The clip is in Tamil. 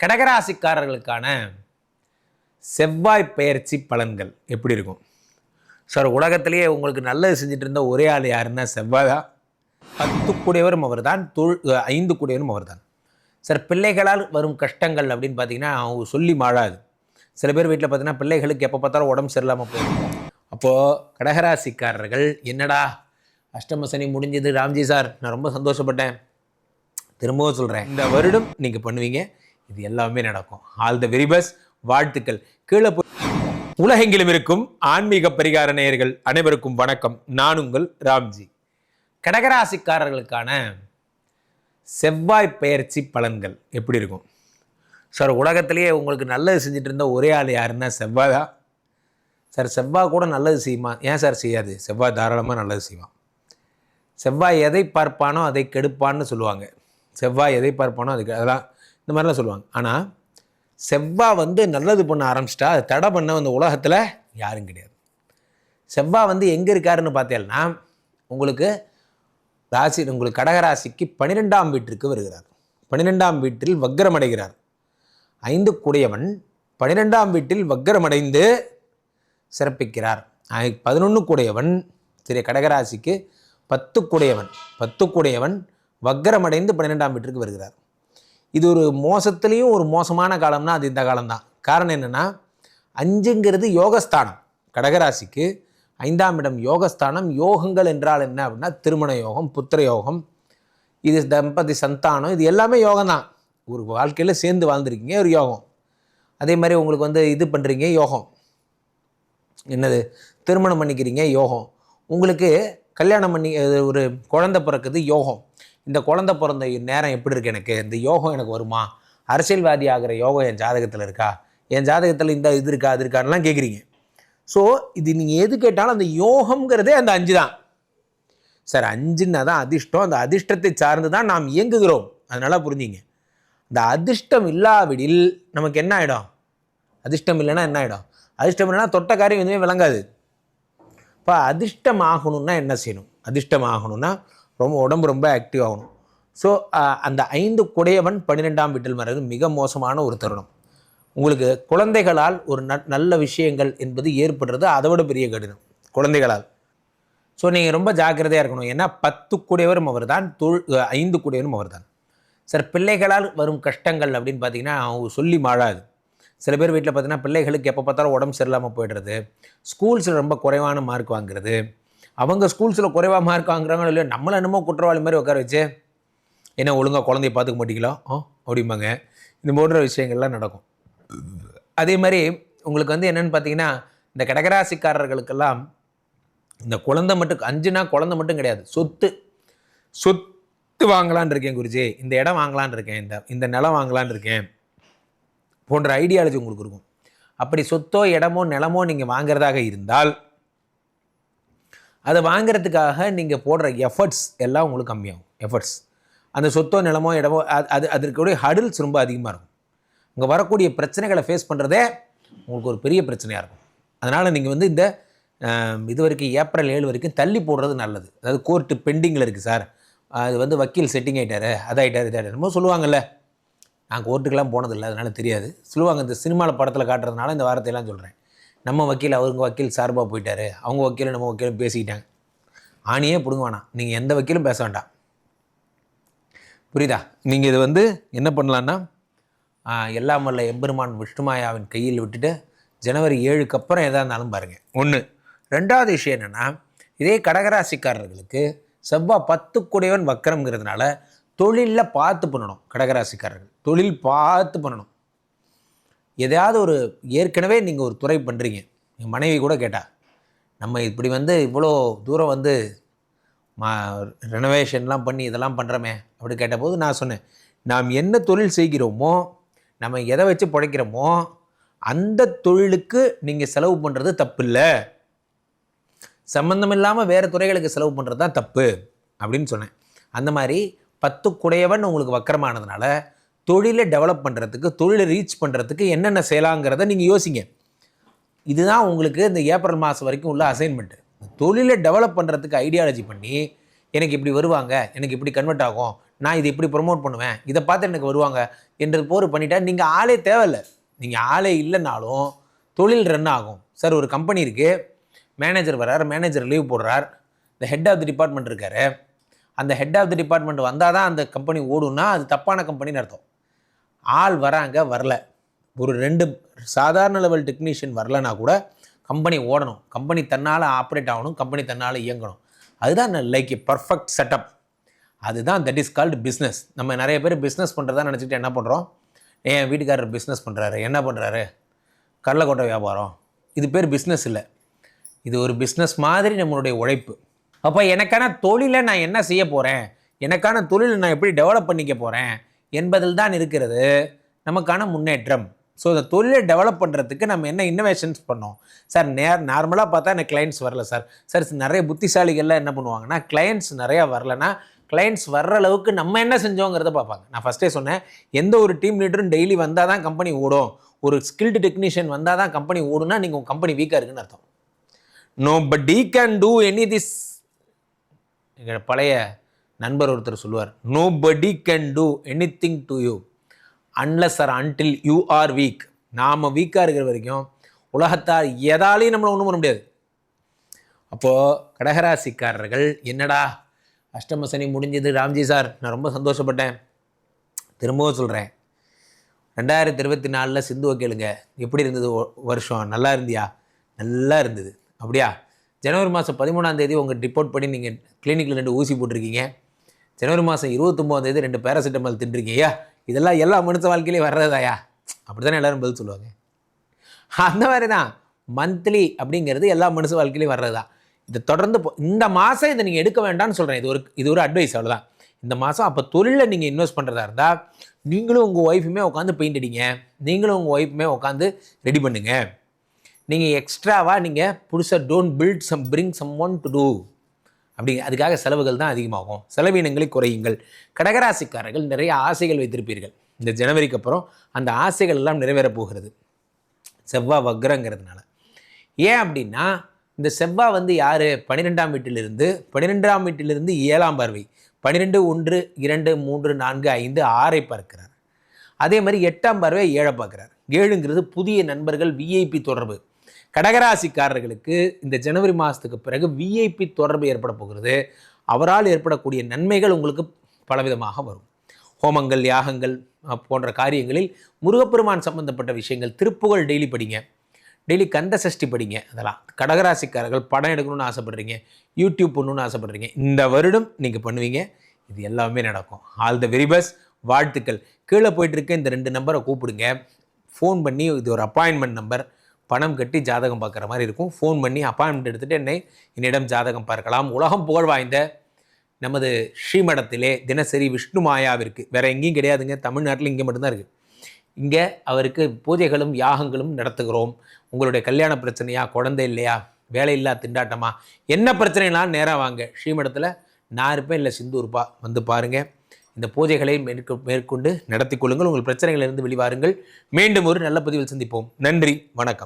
கடகராசிக்காரர்களுக்கான செவ்வாய் பெயர்ச்சி பலன்கள் எப்படி இருக்கும்? சார் உலகத்திலேயே உங்களுக்கு நல்லது செஞ்சுட்டு இருந்த ஒரே ஆள் யாருன்னா செவ்வாய் தான். பத்து கூடியவரும் அவர் தான் தொழு ஐந்து கூடியவரும் அவர் தான் சார் பிள்ளைகளால் வரும் கஷ்டங்கள் அப்படின்னு பார்த்தீங்கன்னா அவங்க சொல்லி மாழாது சில பேர் வீட்டில் பார்த்தீங்கன்னா பிள்ளைகளுக்கு எப்போ பார்த்தாலும் உடம்பு சரியில்லாமல் போயிடும். அப்போது கடகராசிக்காரர்கள் என்னடா அஷ்டம சனி முடிஞ்சது ராம்ஜி சார் நான் ரொம்ப சந்தோஷப்பட்டேன். திரும்பவும் சொல்கிறேன் இந்த வருடம் நீங்கள் பண்ணுவீங்க. இது எல்லாமே நடக்கும். ஆல் த வெரி பெஸ்ட் வாழ்த்துக்கள். கீழே போய் உலகெங்கிலும் இருக்கும் ஆன்மீக பரிகார நேயர்கள் அனைவருக்கும் வணக்கம். நான் உங்கள் ராம்ஜி. கடகராசிக்காரர்களுக்கான செவ்வாய் பெயர்ச்சி பலன்கள் எப்படி இருக்கும்? சார் உலகத்திலேயே உங்களுக்கு நல்லது செஞ்சுட்டு இருந்த ஒரே ஆள் யாருன்னா செவ்வாய் தான். சார் செவ்வாய் கூட நல்லது செய்யுமா? ஏன் சார் செய்யாது? செவ்வாய் தாராளமாக நல்லது செய்வான். செவ்வாய் எதை பார்ப்பானோ அதை கெடுப்பான்னு சொல்லுவாங்க. செவ்வாய் எதை பார்ப்பானோ அதுக்கு அதெல்லாம் இந்த மாதிரிலாம் சொல்லுவாங்க. ஆனால் செவ்வாய் வந்து நல்லது பண்ண ஆரம்பிச்சிட்டா அதை தடை பண்ண இந்த உலகத்தில் யாரும் கிடையாது. செவ்வாய் வந்து எங்கே இருக்காருன்னு பார்த்தேன்னா உங்களுக்கு ராசி உங்களுக்கு கடகராசிக்கு பன்னிரெண்டாம் வீட்டிற்கு வருகிறார். பன்னிரெண்டாம் வீட்டில் வக்கரமடைகிறார் ஐந்து கூடையவன் பன்னிரெண்டாம் வீட்டில் வக்கரமடைந்து சிறப்பிக்கிறார். பதினொன்று கூடையவன் திரு கடகராசிக்கு பத்து கூடையவன் பத்து கூடையவன் வக்கரமடைந்து பன்னிரெண்டாம் வீட்டிற்கு வருகிறார். இது ஒரு மோசத்துலேயும் ஒரு மோசமான காலம்னா அது இந்த காலம்தான். காரணம் என்னென்னா அஞ்சுங்கிறது யோகஸ்தானம். கடகராசிக்கு ஐந்தாம் இடம் யோகஸ்தானம். யோகங்கள் என்றால் என்ன அப்படின்னா திருமண யோகம் புத்திர யோகம் இது தம்பதி சந்தானம் இது எல்லாமே யோகம் தான் ஒரு வாழ்க்கையில் சேர்ந்து வாழ்ந்துருக்கீங்க ஒரு யோகம். அதே மாதிரி உங்களுக்கு வந்து இது பண்ணுறீங்க யோகம். என்னது? திருமணம் பண்ணிக்கிறீங்க யோகம். உங்களுக்கு கல்யாணம் பண்ணி அது ஒரு குழந்தை பிறக்குது யோகம். இந்த குழந்தை பிறந்த நேரம் எப்படி இருக்கு எனக்கு? இந்த யோகம் எனக்கு வருமா? அரசியல்வாதி ஆகிற யோகம் என் ஜாதகத்தில் இருக்கா? என் ஜாதகத்தில் இந்த இது இருக்கா அது இருக்கான்லாம் கேட்குறீங்க ஸோ இது நீங்கள் எது கேட்டாலும் அந்த யோகம்ங்கிறதே அந்த அஞ்சு தான். சார் அஞ்சுன்னா தான் அதிர்ஷ்டம். அந்த அதிர்ஷ்டத்தை சார்ந்து தான் நாம் இயங்குகிறோம். அதனால புரிஞ்சிங்க. இந்த அதிர்ஷ்டம் இல்லாவிடில் நமக்கு என்ன ஆகிடும் அதிர்ஷ்டம் இல்லைன்னா என்ன ஆகிடும் அதிர்ஷ்டம் இல்லைன்னா தொட்ட காரியம் எதுவுமே விளங்காது. இப்போ அதிர்ஷ்டம் ஆகணும்னா என்ன செய்யணும்? அதிர்ஷ்டம் ஆகணும்னா ரொம்ப உடம்பு ரொம்ப ஆக்டிவ் ஆகணும். ஸோ அந்த ஐந்து குடையவன் பன்னிரெண்டாம் வீட்டில் வர்றது மிக மோசமான ஒரு தருணம். உங்களுக்கு குழந்தைகளால் ஒரு ந நல்ல விஷயங்கள் என்பது ஏற்படுறது அதை விட பெரிய கடினம். குழந்தைகளால். ஸோ நீங்கள் ரொம்ப ஜாக்கிரதையாக இருக்கணும். ஏன்னா பத்து கூடியவரும் அவர் தான் தொழில் ஐந்து கூடியவரும் அவர் தான் சார் பிள்ளைகளால் வரும் கஷ்டங்கள் அப்படின்னு பார்த்தீங்கன்னா அவங்க சொல்லி மாழாது சில பேர் வீட்டில் பார்த்தீங்கன்னா பிள்ளைகளுக்கு எப்போ பார்த்தாலும் உடம்பு சரியில்லாமல் போயிடுறது. ஸ்கூல்ஸில் ரொம்ப குறைவான மார்க் வாங்குறது. அவங்க ஸ்கூல்ஸில் குறைவாக மார்க் வாங்குறாங்களோ இல்லையோ நம்மளை என்னமோ குற்றவாளி மாதிரி உட்கார வச்சு என்ன ஒழுங்காக குழந்தைய பார்த்துக்க மாட்டீங்களோ? ஆ அப்படிம்பாங்க. இந்த போன்ற விஷயங்கள்லாம் நடக்கும். அதே மாதிரி உங்களுக்கு வந்து என்னென்னு பார்த்தீங்கன்னா இந்த கடகராசிக்காரர்களுக்கெல்லாம் இந்த குழந்தை மட்டும் அஞ்சுனா குழந்தை மட்டும் கிடையாது. சொத்து. சொத்து வாங்கலான் இருக்கேன் குருஜி. இந்த இடம் வாங்கலான் இருக்கேன். இந்த இந்த நிலம் வாங்கலான் இருக்கேன். போன்ற ஐடியாலஜி உங்களுக்கு இருக்கும். அப்படி சொத்தோ இடமோ நிலமோ நீங்கள் வாங்குறதாக இருந்தால் அதை வாங்குறதுக்காக நீங்கள் போடுற எஃபர்ட்ஸ் எல்லாம் உங்களுக்கு கம்மியாகும். எஃபர்ட்ஸ் அந்த சொத்தோ நிலமோ இடமோ அது அது அதற்குடைய ஹடில்ஸ் ரொம்ப அதிகமாக இருக்கும். அங்கே வரக்கூடிய பிரச்சனைகளை ஃபேஸ் பண்ணுறதே உங்களுக்கு ஒரு பெரிய பிரச்சனையாக இருக்கும். அதனால் நீங்கள் வந்து இந்த இது வரைக்கும் ஏப்ரல் ஏழு வரைக்கும் தள்ளி போடுறது நல்லது. அதாவது கோர்ட்டு பெண்டிங்கில் இருக்குது சார். அது வந்து வக்கீல் செட்டிங் ஆகிட்டார் அதாயிட்டார் இதாயிட்டார். சொல்லுவாங்கல்ல நான் கோர்ட்டுக்கெல்லாம் போனதில்லை அதனால் தெரியாது. சொல்லுவாங்க இந்த சினிமாவில் படத்தில் காட்டுறதுனால இந்த வார்த்தையெல்லாம் சொல்கிறேன் நம்ம வக்கீல் அவருங்க வக்கீல் சார்பாக போயிட்டாரு. அவங்க வக்கீலும் நம்ம வக்கீலும் பேசிக்கிட்டாங்க. ஆணியே பிடுங்க வேணாம் நீங்கள் எந்த வக்கீலும் பேச வேண்டாம். புரியுதா? நீங்கள் இது வந்து என்ன பண்ணலான்னா எல்லாம் வல்ல எம்பெருமான் விஷ்ணுமாயாவின் கையில் விட்டுட்டு ஜனவரி ஏழுக்கு அப்புறம் எதாக இருந்தாலும் பாருங்கள் ஒன்று ரெண்டாவது விஷயம் என்னென்னா இதே கடகராசிக்காரர்களுக்கு செவ்வாய் பத்து கூடையவன் வக்கரம்ங்கிறதுனால தொழிலில் பார்த்து பண்ணணும் கடகராசிக்காரர்கள். தொழில் பார்த்து பண்ணணும். எதையாவது ஒரு ஏற்கனவே நீங்கள் ஒரு துறை பண்ணுறீங்க என் மனைவி கூட கேட்டா நம்ம இப்படி வந்து இவ்வளோ தூரம் வந்து மா ரெனோவேஷன்லாம் பண்ணி இதெல்லாம் பண்ணுறோமே அப்படி கேட்டபோது நான் சொன்னேன் நாம் என்ன தொழில் செய்கிறோமோ நம்ம எதை வச்சு பிழைக்கிறோமோ அந்த தொழிலுக்கு நீங்கள் செலவு பண்ணுறது தப்பு இல்லை சம்மந்தம் இல்லாமல் வேறு துறைகளுக்கு செலவு பண்ணுறது தான் தப்பு அப்படின்னு சொன்னேன். அந்த மாதிரி பத்து குடையவன் உங்களுக்கு வக்கரமானதுனால தொழிலை டெவலப் பண்ணுறதுக்கு தொழிலை ரீச் பண்ணுறதுக்கு என்னென்ன செய்யலாங்கிறத நீங்கள் யோசிங்க. இதுதான் உங்களுக்கு இந்த ஏப்ரல் மாதம் வரைக்கும் உள்ள அசைன்மெண்ட்டு தொழிலை டெவலப் பண்ணுறதுக்கு ஐடியாலஜி பண்ணி எனக்கு இப்படி வருவாங்க எனக்கு இப்படி கன்வெர்ட் ஆகும் நான் இதை இப்படி ப்ரொமோட் பண்ணுவேன் இதை பார்த்து எனக்கு வருவாங்க என்று போர் பண்ணிட்டா நீங்கள் ஆளே தேவையில்லை. நீங்கள் ஆளே இல்லைனாலும் தொழில் ரன் ஆகும். சார் ஒரு கம்பெனி இருக்குது மேனேஜர் வர்றார் மேனேஜர் லீவ் போடுறார். இந்த ஹெட் ஆஃப் தி டிபார்ட்மெண்ட் இருக்காரு. அந்த ஹெட் ஆஃப் தி டிபார்ட்மெண்ட் வந்தால் தான் அந்த கம்பெனி ஓடும்னா அது தப்பான கம்பெனின்னு அர்த்தம். ஆள் வராங்க வரல. ஒரு ரெண்டு சாதாரண லெவல் டெக்னீஷியன் வரலனா கூட கம்பெனி ஓடணும். கம்பெனி தன்னால் ஆப்ரேட் ஆகணும் கம்பெனி தன்னால் இயங்கணும். அதுதான் லைக் ஏ பர்ஃபெக்ட் செட்டப் அதுதான் தட் இஸ் கால்டு பிஸ்னஸ் நம்ம நிறைய பேர் பிஸ்னஸ் பண்ணுறதா நினச்சிட்டு என்ன பண்ணுறோம் என் வீட்டுக்காரர் பிஸ்னஸ் பண்ணுறாரு என்ன பண்ணுறாரு கடலக்கொட்டை வியாபாரம். இது பேர் பிஸ்னஸ் இல்லை. இது ஒரு பிஸ்னஸ் மாதிரி நம்மளுடைய உழைப்பு. அப்போ எனக்கான தொழிலை நான் என்ன செய்ய போகிறேன் எனக்கான தொழிலை நான் எப்படி டெவலப் பண்ணிக்க போகிறேன் என்பதில் தான் இருக்கிறது. நமக்கான முன்னேற்றம். ஸோ இந்த தொழிலை டெவலப் பண்ணுறதுக்கு நம்ம என்ன இன்னோவேஷன்ஸ் பண்ணோம்? சார் நேர் நார்மலாக பார்த்தா எனக்கு கிளைண்ட்ஸ் வரல சார் சார் நிறைய புத்திசாலிகள்லாம் என்ன பண்ணுவாங்கன்னா கிளைண்ட்ஸ் நிறையா வரலனா கிளைண்ட்ஸ் வர்ற அளவுக்கு நம்ம என்ன செஞ்சோங்கிறத பார்ப்பாங்க. நான் ஃபஸ்ட்டே சொன்னேன் எந்த ஒரு டீம் லீடரும் டெய்லி வந்தால் தான் கம்பெனி ஓடும். ஒரு ஸ்கில்டு டெக்னீஷியன் வந்தால் தான் கம்பெனி ஓடுனா நீங்கள் உங்கள் கம்பெனி வீக்காக இருக்குன்னு அர்த்தம். No but I can do any this பழைய நண்பர் ஒருத்தர் சொல்லுவார் nobody can do anything to you unless are until you are weak நாம் வீக்காக இருக்கிற வரைக்கும் உலகத்தார் எதாலையும் நம்மளை ஒன்றும் பண்ண முடியாது. அப்போது கடகராசிக்காரர்கள் என்னடா அஷ்டம சனி முடிஞ்சது ராம்ஜி சார் நான் ரொம்ப சந்தோஷப்பட்டேன். திரும்பவும் சொல்கிறேன் ரெண்டாயிரத்தி இருபத்தி நாலில் சிந்துவை கேளுங்க. எப்படி இருந்தது ஒ- வருஷம்? நல்லா இருந்தியா? நல்லா இருந்தது. அப்படியா? ஜனவரி மாதம் பதிமூணாம் தேதி உங்கள் ரிப்போர்ட் பண்ணி நீங்கள் கிளினிக்கில் ரெண்டு ஊசி போட்டிருக்கீங்க. ஜனவரி மாதம் இருபத்தொம்போதாம் ரெண்டு பேராசிட்டமால் தின்றுருக்கியா? இதெல்லாம் எல்லா மனுஷ வாழ்க்கையிலையும் வர்றதாயா? அப்படி தானே எல்லோரும் பதில் சொல்லுவாங்க. அந்த மாதிரி தான் மந்த்லி அப்படிங்கிறது எல்லா மனுஷ வாழ்க்கையிலையும் வர்றது. தான் இதை தொடர்ந்து போ- இந்த மாதம் இதை நீங்கள் எடுக்க வேண்டாம்னு சொல்கிறேன் இது ஒரு இது ஒரு அட்வைஸ் அவ்வளோதான் இந்த மாதம் அப்போ தொழிலில் நீங்கள் இன்வெஸ்ட் பண்ணுறதா இருந்தால் நீங்களும் உங்கள் ஒய்ஃபுமே உட்காந்து பெயிண்ட் அடிங்க. நீங்களும் உங்கள் ஒய்ஃபுமே உட்காந்து ரெடி பண்ணுங்கள் நீங்கள் எக்ஸ்ட்ராவாக நீங்கள் புதுசாக don't build some bring someone to do அப்படி அதுக்காக செலவுகள் தான் அதிகமாகும். செலவினங்களை குறையுங்கள். கடகராசிக்காரர்கள் நிறைய ஆசைகள் வைத்திருப்பீர்கள். இந்த ஜனவரிக்கு அப்புறம் அந்த ஆசைகள் எல்லாம் நிறைவேறப் போகிறது. செவ்வாய் வக்ரங்கிறதுனால. ஏன் அப்படின்னா இந்த செவ்வாய் வந்து யார்? பன்னிரெண்டாம் வீட்டிலிருந்து பன்னிரெண்டாம் வீட்டிலிருந்து ஏழாம் பார்வை. பன்னிரெண்டு ஒன்று இரண்டு மூன்று நான்கு ஐந்து ஆறை பார்க்கிறார். அதே மாதிரி எட்டாம் பார்வை ஏழை பார்க்குறார். ஏழுங்கிறது புதிய நண்பர்கள் விஐபி தொடர்பு. கடகராசிக்காரர்களுக்கு இந்த ஜனவரி மாதத்துக்கு பிறகு விஐபி தொடர்பு ஏற்பட போகிறது. அவரால் ஏற்படக்கூடிய நன்மைகள் உங்களுக்கு பலவிதமாக வரும். ஹோமங்கள் யாகங்கள் போன்ற காரியங்களில் முருகப்பெருமான் சம்பந்தப்பட்ட விஷயங்கள் திருப்புகழ் டெய்லி படிங்க. டெய்லி கந்த சஷ்டி படிங்க. அதெல்லாம் கடகராசிக்காரர்கள் படம் எடுக்கணும்னு ஆசைப்பட்றீங்க யூடியூப் பண்ணணும்னு ஆசைப்பட்றீங்க இந்த வருடம் நீங்கள் பண்ணுவீங்க. இது எல்லாமே நடக்கும். All the very best. வாழ்த்துக்கள். கீழே போயிட்டுருக்க இந்த ரெண்டு நம்பரை கூப்பிடுங்க. ஃபோன் பண்ணி இது ஒரு அப்பாயின்மெண்ட் நம்பர். பணம் கட்டி ஜாதகம் பார்க்குற மாதிரி இருக்கும். ஃபோன் பண்ணி அப்பாயின்மெண்ட் எடுத்துகிட்டு என்னை என்னிடம் ஜாதகம் பார்க்கலாம். உலகம் புகழ் வாய்ந்த நமது ஸ்ரீமடத்திலே தினசரி விஷ்ணு மாயாவிற்கு. வேறு எங்கேயும் கிடையாதுங்க. தமிழ்நாட்டில் இங்கே மட்டும்தான் இருக்குது இங்கே அவருக்கு பூஜைகளும் யாகங்களும் நடத்துகிறோம். உங்களுடைய கல்யாண பிரச்சனையா குழந்தை இல்லையா வேலையில்லா திண்டாட்டமா என்ன பிரச்சனைலாம் நேராக வாங்க. ஸ்ரீமடத்தில் நான் இருப்பேன் இல்லை சிந்து இருப்பா வந்து பாருங்கள் இந்த பூஜைகளை மேற்கொ மேற்கொண்டு நடத்தி கொள்ளுங்கள். உங்கள் பிரச்சனைகளிலிருந்து வெளிவாருங்கள். மீண்டும் ஒரு நல்ல பதிவில் சந்திப்போம். நன்றி வணக்கம்.